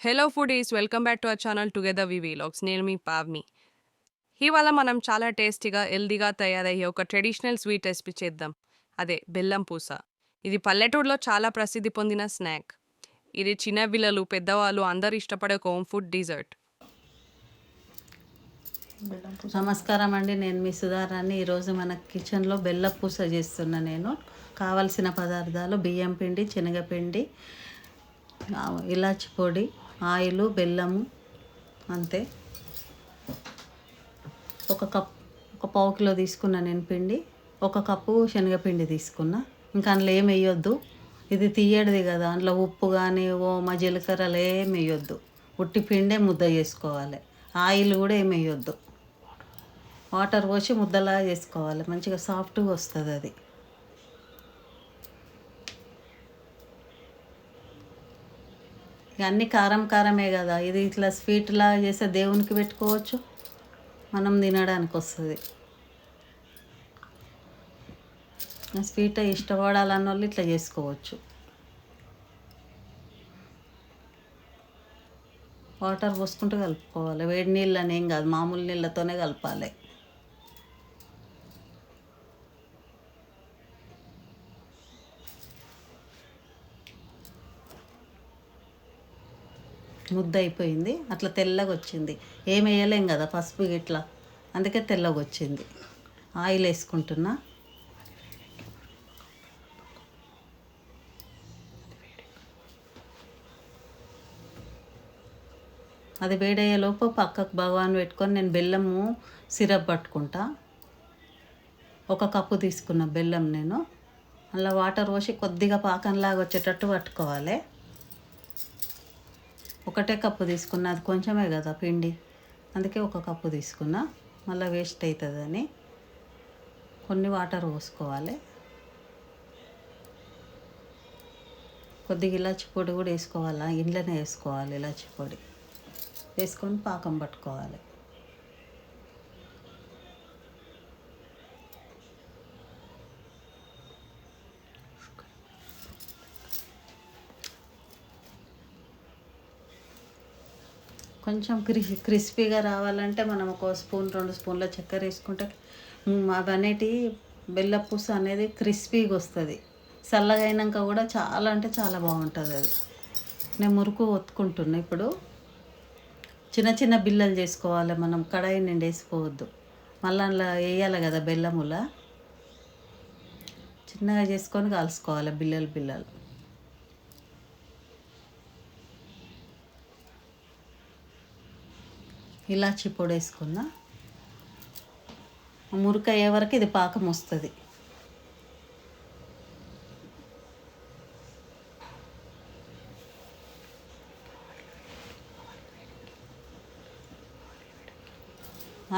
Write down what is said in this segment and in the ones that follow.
Hello foodies welcome back to our channel together we vlogs నేను మీ పావ్మి ఇవాళ మనం చాలా టేస్టీగా హెల్దీగా తయారయ్యే ఒక ట్రెడిషనల్ స్వీట్ రెసిపీ చేద్దాం. అదే బెల్లం పూస. ఇది పల్లెటూరులో చాలా ప్రసిద్ధి పొందిన స్నాక్. ఇది చిన్న పిల్లలు పెద్దవాళ్ళు అందరు ఇష్టపడే ఒక హోమ్ ఫుడ్ డిజర్ట్ నమస్కారం అండి. నేను మీ సుధారాన్ని ఈరోజు మన కిచెన్లో బెల్ల పూస చేస్తున్నా నేను. కావలసిన పదార్థాలు బియ్యం పిండి శనగపిండి ఇలాచి పొడి ఆయిల్ బెల్లము అంతే. ఒక కప్ ఒక పావు కిలో తీసుకున్నా నేను పిండి ఒక కప్పు శనగపిండి తీసుకున్నా. ఇంకా అందులో ఏం వేయొద్దు. ఇది తీయడిది కదా అందులో ఉప్పు కానీ ఓమ జీలకర్రలు ఏం వేయొద్దు. ఉట్టి పిండే ముద్ద చేసుకోవాలి. ఆయిల్ కూడా ఏం వేయొద్దు. వాటర్ పోసి ముద్దలా చేసుకోవాలి. మంచిగా సాఫ్ట్గా వస్తుంది అది. ఇక అన్ని కారం కారమే కదా. ఇది ఇట్లా స్వీట్లా చేస్తే దేవునికి పెట్టుకోవచ్చు. మనం తినడానికి వస్తుంది. స్వీట్ ఇష్టపడాలన్న వాళ్ళు ఇట్లా చేసుకోవచ్చు. వాటర్ పోసుకుంటూ కలుపుకోవాలి. వేడి నీళ్ళని ఏం కాదు. మామూలు నీళ్ళతోనే కలపాలి. ముద్ద అయిపోయింది అట్లా తెల్లగా వచ్చింది ఏం వేయలేం కదా పసుపు ఇట్లా అందుకే తెల్లగా వచ్చింది ఆయిల్ వేసుకుంటున్నా అది వేడయ్యేలోపు పక్కకు భగవాన్ పెట్టుకొని నేను బెల్లము సిరప్ పట్టుకుంటా. ఒక కప్పు తీసుకున్న బెల్లం నేను. అలా వాటర్ పోసి కొద్దిగా పాకంలాగా వచ్చేటట్టు పట్టుకోవాలి. ఒకటే కప్పు తీసుకున్నా అది కొంచెమే కదా పిండి. అందుకే ఒక కప్పు తీసుకున్నా. మళ్ళీ వేస్ట్ అవుతుందని కొన్ని వాటర్ పోసుకోవాలి. కొద్దిగా ఇలాచి పొడి కూడా వేసుకోవాలా. ఇంట్లోనే వేసుకోవాలి ఇలాచి పొడి. వేసుకొని పాకం పట్టుకోవాలి. కొంచెం క్రిస్ క్రిస్పీగా రావాలంటే మనం ఒక స్పూన్ రెండు స్పూన్ల చక్కెర వేసుకుంటే మ్, అవనేటి బెల్లపూస అనేది క్రిస్పీగా వస్తుంది. చల్లగా అయినాక కూడా చాలా అంటే చాలా బాగుంటుంది అది. నేను మురుకు ఒత్తుకుంటున్నా ఇప్పుడు. చిన్న చిన్న బిల్లలు చేసుకోవాలి మనం కడాయి నిండి వేసుకోవద్దు. మళ్ళీ అందులో వేయాలి కదా బెల్లముల. చిన్నగా చేసుకొని కాల్చుకోవాలి బిల్లలు బిల్లలు. ఇలాచి పొడి వేసుకున్నా మురికి అయ్యే వరకు ఇది పాకం వస్తుంది.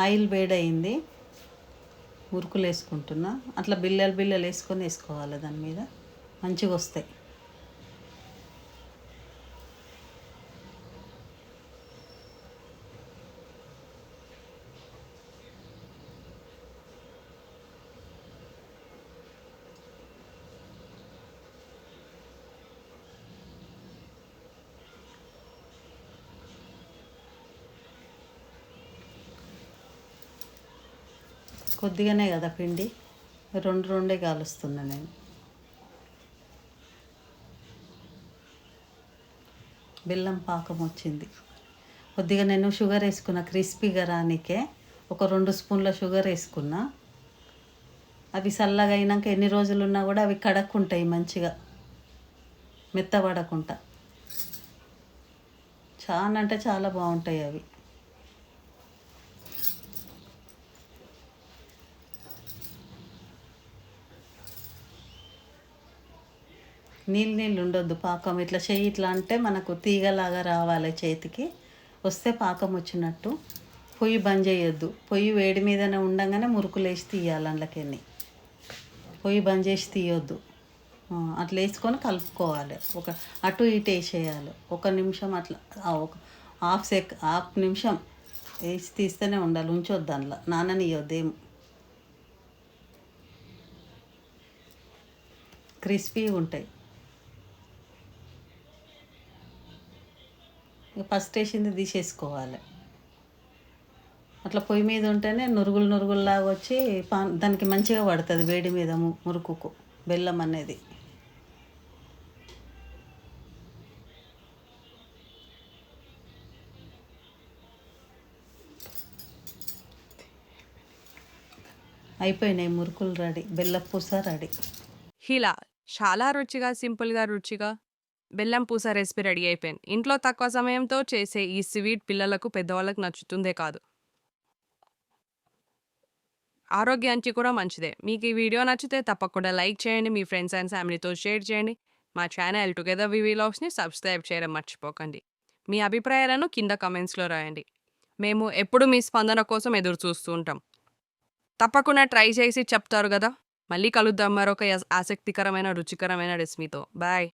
ఆయిల్ వేడయింది. మురుకులు వేసుకుంటున్నా అట్లా బిల్లలు బిల్లలు వేసుకొని వేసుకోవాలి దాని మీద. మంచిగా వస్తాయి కొద్దిగానే కదా పిండి. రెండు రెండే కాలుస్తున్నా నేను. బెల్లం పాకం వచ్చింది. కొద్దిగా నేను షుగర్ వేసుకున్నా క్రిస్పీగా రానికే ఒక రెండు స్పూన్ల షుగర్ వేసుకున్నా. అవి చల్లగా అయినాక ఎన్ని రోజులు ఉన్నా కూడా అవి కడక్కుంటాయి మంచిగా. మెత్తబడకుండా చాలా అంటే చాలా బాగుంటాయి అవి. నీళ్ళు నీళ్ళు ఉండొద్దు పాకం. ఇట్లా చెయ్యి ఇట్లా అంటే మనకు తీగలాగా రావాలి చేతికి. వస్తే పాకం వచ్చినట్టు. పొయ్యి బంద్ చేయొద్దు. పొయ్యి వేడి మీదనే ఉండగానే మురుకులు వేసి తీయాలి అందులోకెళ్ళి పొయ్యి బంద్ చేసి తీయొద్దు. అట్లా వేసుకొని కలుపుకోవాలి. ఒక అటు ఇటు వేసేయాలి. ఒక నిమిషం అట్లా ఒక హాఫ్ సెక్ హాఫ్ నిమిషం వేసి తీస్తూనే ఉండాలి. ఉంచొద్దు అందులో. నాననియొద్దు ఏం. క్రిస్పీగా ఉంటాయి. ఫస్ట్ వేసింది తీసేసుకోవాలి. అట్లా పొయ్యి మీద ఉంటేనే నురుగులు నురుగుల్లాగా వచ్చి పా దానికి మంచిగా పడుతుంది వేడి మీద మురుకుకు బెల్లం అనేది. అయిపోయినాయి మురుకులు రెడీ బెల్లం పూస రెడీ. ఇలా చాలా రుచిగా సింపుల్గా రుచిగా బెల్లం పూస రెసిపీ రెడీ అయిపోయింది. ఇంట్లో తక్కువ సమయంతో చేసే ఈ స్వీట్ పిల్లలకు పెద్దవాళ్ళకు నచ్చుతుందే కాదు. ఆరోగ్యానికి కూడా మంచిదే. మీకు ఈ వీడియో నచ్చితే తప్పకుండా లైక్ చేయండి మీ ఫ్రెండ్స్ అండ్ ఫ్యామిలీతో షేర్ చేయండి. మా ఛానల్ టుగెదర్ వి వ్లాగ్స్ని సబ్స్క్రైబ్ చేయడం మర్చిపోకండి. మీ అభిప్రాయాలను కింద కమెంట్స్లో రాయండి. మేము ఎప్పుడు మీ స్పందన కోసం ఎదురు చూస్తూ ఉంటాం. తప్పకుండా ట్రై చేసి చెప్తారు కదా. మళ్ళీ కలుద్దాం మరొక ఆసక్తికరమైన రుచికరమైన రెసిపీతో. బాయ్.